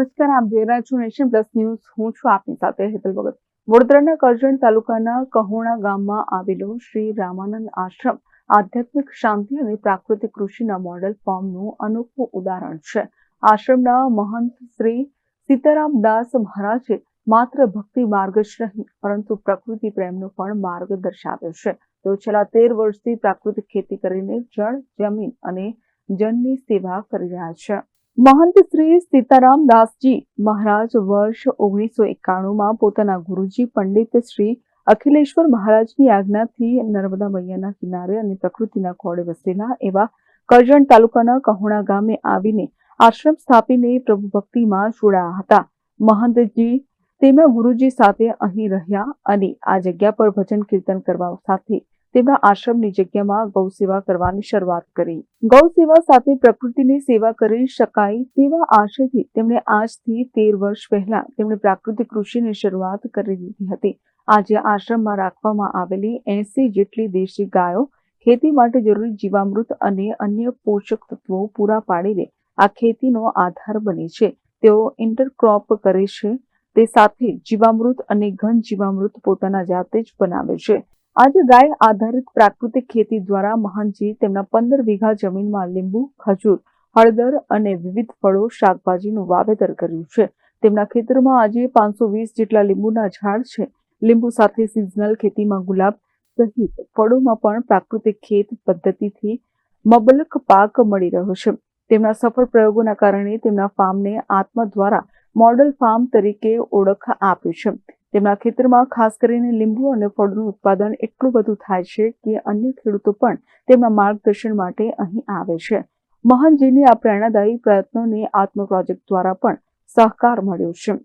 નમસ્કાર, આપ જોઈ રહ્યા છો નેશન પ્લસ ન્યૂઝ. હું છું આપની સાથે હેતલ ભગત. વડોદરાના કરજણ તાલુકાના કહોણા ગામમાં આવેલો શ્રી રામાનંદ આશ્રમ આધ્યાત્મિક શાંતિ અને પ્રાકૃતિક કૃષિના મોડેલ ફોર્મનું અનોખું ઉદાહરણ છે. આશ્રમના મહંત શ્રી સીતારામ દાસ મહારાજે માત્ર ભક્તિ માર્ગ જ નહીં, પરંતુ પ્રકૃતિ પ્રેમનો પણ માર્ગ દર્શાવ્યો છે. તેઓ છેલ્લા તેર વર્ષથી પ્રાકૃતિક ખેતી કરીને જળ, જમીન અને જનની સેવા કરી રહ્યા છે. મહંત શ્રી સીતારામ દાસજી મહારાજ વર્ષ ઓગણીસો એકાણુંમાં પોતાના ગુરુજી પંડિત શ્રી અખિલેશ્વર મહારાજની આજ્ઞાથી નર્મદા મૈયાના કિનારે અને પ્રકૃતિના ખોળે વસેલા એવા કરજણ તાલુકાના કહોણા ગામે આવીને આશ્રમ સ્થાપીને પ્રભુ ભક્તિમાં જોડાયા હતા. મહંતજી તેમના ગુરુજી સાથે અહીં રહ્યા અને આ જગ્યા પર ભજન કીર્તન કરવા સાથે તેમના આશ્રમની જગ્યામાં ગૌ સેવા કરવાની શરૂઆત કરી. ગૌ સેવા સાથે પ્રકૃતિની સેવા કરી શકાય તેવા આશયથી તેમણે આજથી તેર વર્ષ પહેલા તેમણે પ્રાકૃતિક કૃષિની શરૂઆત કરી દીધી હતી. આજે આશ્રમમાં રાખવામાં આવેલી એસી જેટલી દેશી ગાયો ખેતી માટે જરૂરી જીવામૃત અને અન્ય પોષક તત્વો પૂરા પાડીને આ ખેતીનો આધાર બની છે. તેઓ ઇન્ટરક્રોપ કરે છે. તે સાથે જીવામૃત અને ઘન જીવામૃત પોતાના જાતે જ બનાવે છે. આજે ગાય આધારિત પ્રાકૃતિક ખેતી દ્વારા મહાનજી તેમના પંદર વીઘા જમીનમાં લીંબુ, ખજૂર, હળદર અને વિવિધ ફળો શાકભાજીનું વાવેતર કર્યું છે. તેમના ખેતરમાં આજે પાંચસો વીસ જેટલા લીંબુના ઝાડ છે. લીંબુ સાથે સિઝનલ ખેતીમાં ગુલાબ સહિત ફળોમાં પણ પ્રાકૃતિક ખેત પદ્ધતિથી મબલક પાક મળી રહ્યો છે. તેમના સફળ પ્રયોગોના કારણે તેમના ફાર્મને આત્મા દ્વારા મોડલ ફાર્મ તરીકે ઓળખ આપી છે. તેમના ખેતરમાં ખાસ કરીને લીંબુ અને ફળનું ઉત્પાદન એટલું બધું થાય છે કે અન્ય ખેડૂતો પણ તેમના માર્ગદર્શન માટે અહીં આવે છે. મહાનજીની આ પ્રેરણાદાયી પ્રયત્નોને આત્મ પ્રોજેક્ટ દ્વારા પણ સહકાર મળ્યો છે.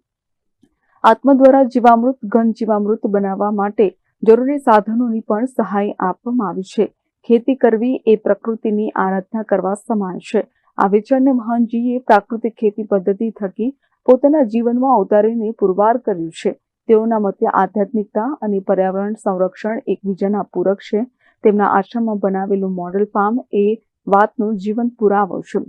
આત્મ દ્વારા જીવામૃત, ઘન જીવામૃત બનાવવા માટે જરૂરી સાધનોની પણ સહાય આપવામાં આવી છે. ખેતી કરવી એ પ્રકૃતિની આરાધના કરવા સમાન છે. આ વિચારને મહાનજીએ પ્રાકૃતિક ખેતી પદ્ધતિ થકી પોતાના જીવનમાં ઉતારીને પુરવાર કર્યું છે. તેઓના મતે આધ્યાત્મિકતા અને પર્યાવરણ સંરક્ષણ એકબીજાના પૂરક છે. તેમના આશ્રમમાં બનાવેલું મોડેલ ફાર્મ એ વાતનો જીવન પુરાવો છે.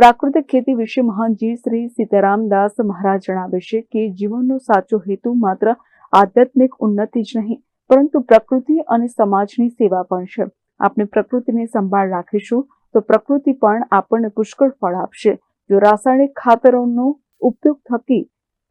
પ્રાકૃતિક ખેતી વિશે મહાનજી શ્રી સીતારામ દાસ મહારાજ જણાવે છે કે જીવનનો સાચો હેતુ માત્ર આધ્યાત્મિક ઉન્નતિ જ નહીં, પરંતુ પ્રકૃતિ અને સમાજની સેવા પણ છે. આપણે પ્રકૃતિને સંભાળ રાખીશું તો પ્રકૃતિ પણ આપણને પુષ્કળ ફળ આપશે. જો રાસાયણિક ખાતરોનો ઉપયોગ થકી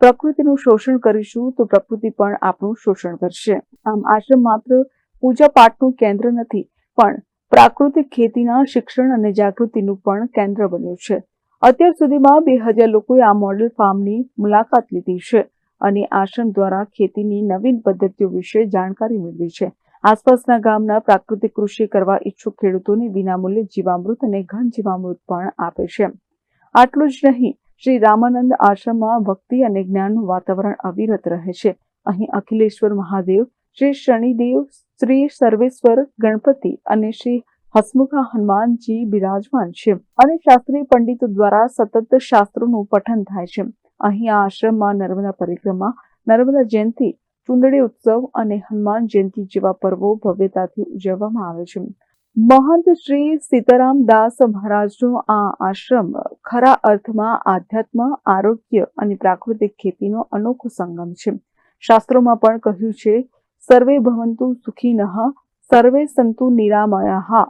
પ્રકૃતિનું શોષણ કરીશું તો પ્રકૃતિ પણ આપણું શોષણ કરશે. આમ આશ્રમ માત્ર પૂજા પાઠનું કેન્દ્ર નથી, પણ પ્રાકૃતિક ખેતીના શિક્ષણ અને જાગૃતિનું પણ કેન્દ્ર બન્યું છે. અત્યાર સુધીમાં બે હજાર લોકોએ આ મોડેલ ફાર્મની મુલાકાત લીધી છે અને આશ્રમ દ્વારા ખેતીની નવીન પદ્ધતિઓ વિશે જાણકારી મેળવી છે. આસપાસના ગામના પ્રાકૃતિક કૃષિ કરવા ઈચ્છુક ખેડૂતોને વિનામૂલ્યે જીવામૃત અને ઘન જીવામૃત પણ આપે છે. આટલું જ નહીં શ્રી રામાનંદ આશ્રમમાં ભક્તિ અને જ્ઞાનનું વાતાવરણ અવિરત રહે છે. અહીં અખિલેશ્વર મહાદેવ, શ્રી શનિદેવ, શ્રી સર્વેશ્વર, ગણપતિ અને શ્રી હસમુખા હનુમાનજી બિરાજમાન છે અને શાસ્ત્રીય પંડિતો દ્વારા સતત શાસ્ત્રોનું પઠન થાય છે. અહીં આ આશ્રમમાં નર્મદા પરિક્રમા, નર્મદા જયંતિ, ચુંદડી ઉત્સવ અને હનુમાન જયંતિ જેવા પર્વો ભવ્યતાથી ઉજવવામાં આવે છે. મહંત શ્રી સીતારામ દાસ મહારાજનો આ આશ્રમ ખરા અર્થમાં આધ્યાત્મ, આરોગ્ય અને પ્રાકૃતિક ખેતીનો અનોખો સંગમ છે. શાસ્ત્રોમાં પણ કહ્યું છે, સર્વે ભવંતુ સુખીનઃ, સર્વે સંતુ નિરામયાહ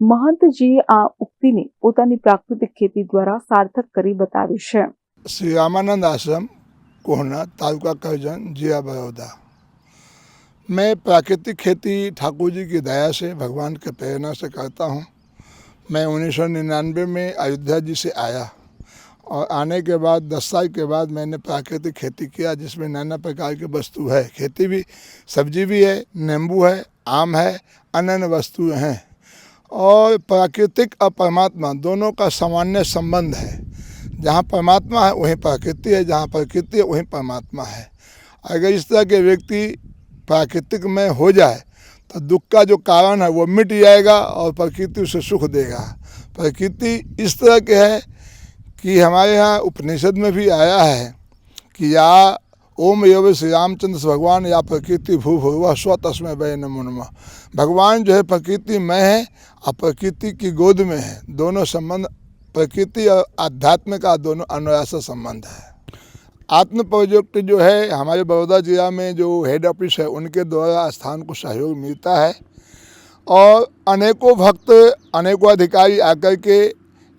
મહંતજીએ આ ઉક્તિને પોતાની પ્રાકૃતિક ખેતી દ્વારા સાર્થક કરી બતાવી છે. શ્રી રામાનંદ આશ્રમ, કોહના, તાલુકા કરજણ જીરા બરોડા मैं प्राकृतिक खेती ठाकुर जी की दया से, भगवान के प्रेरणा से करता हूँ। मैं उन्नीस सौ निन्यानवे में अयोध्या जी से आया और आने के बाद, दस साल के बाद मैंने प्राकृतिक खेती किया, जिसमें नाना प्रकार की वस्तु है। खेती भी, सब्ज़ी भी है, नींबू है, आम है, अन्य वस्तुएँ हैं। और प्राकृतिक और परमात्मा दोनों का सामान्य संबंध है। जहाँ परमात्मा है, वहीं प्रकृति है, जहाँ प्रकृति है, वहीं परमात्मा है। अगर इस तरह के व्यक्ति प्राकृतिक में हो जाए तो दुख का जो कारण है वो मिट जाएगा और प्रकृति उसे सुख देगा। प्रकृति इस तरह के है कि हमारे यहाँ उपनिषद में भी आया है कि या ओम योग श्री रामचंद्र भगवान, या प्रकृति भू भूव स्व तस्में वह नमुनमा भगवान जो है प्रकृति में है और प्रकृति की गोद में है। दोनों संबंध, प्रकृति और आध्यात्म का दोनों अनुयास संबंध है। आत्म प्रोजेक्ट जो है, हमारे बड़ौदा जिला में जो हेड ऑफ़िस है, उनके द्वारा स्थान को सहयोग मिलता है। और अनेकों भक्त, अनेकों अधिकारी आकर के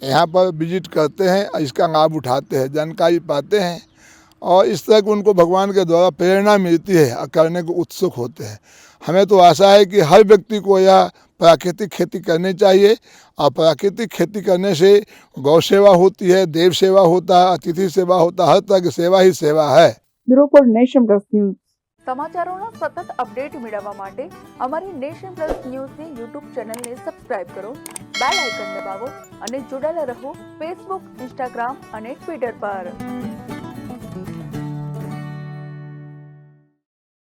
यहाँ पर विज़िट करते हैं, इसका लाभ उठाते हैं, जानकारी पाते हैं। और इस तरह की उनको भगवान के द्वारा प्रेरणा मिलती है और करने को उत्सुक होते हैं हमें तो आशा है कि हर व्यक्ति को यह प्राकृतिक खेती करनी चाहिए और प्राकृतिक खेती करने से गौ सेवा होती है देव सेवा होता है अतिथि सेवा होता है हर तरह की सेवा ही सेवा है bureau for nation plus news સમાચારોના સતત અપડેટ મેળવવા માટે અમારી નેશન પ્લસ ન્યૂઝની યુટ્યુબ ચેનલને સબસ્ક્રાઇબ કરો બેલ આઇકન દબાવો અને જોડાયેલા રહો ફેસબુક ઇન્સ્ટાગ્રામ અને ટ્વિટર પર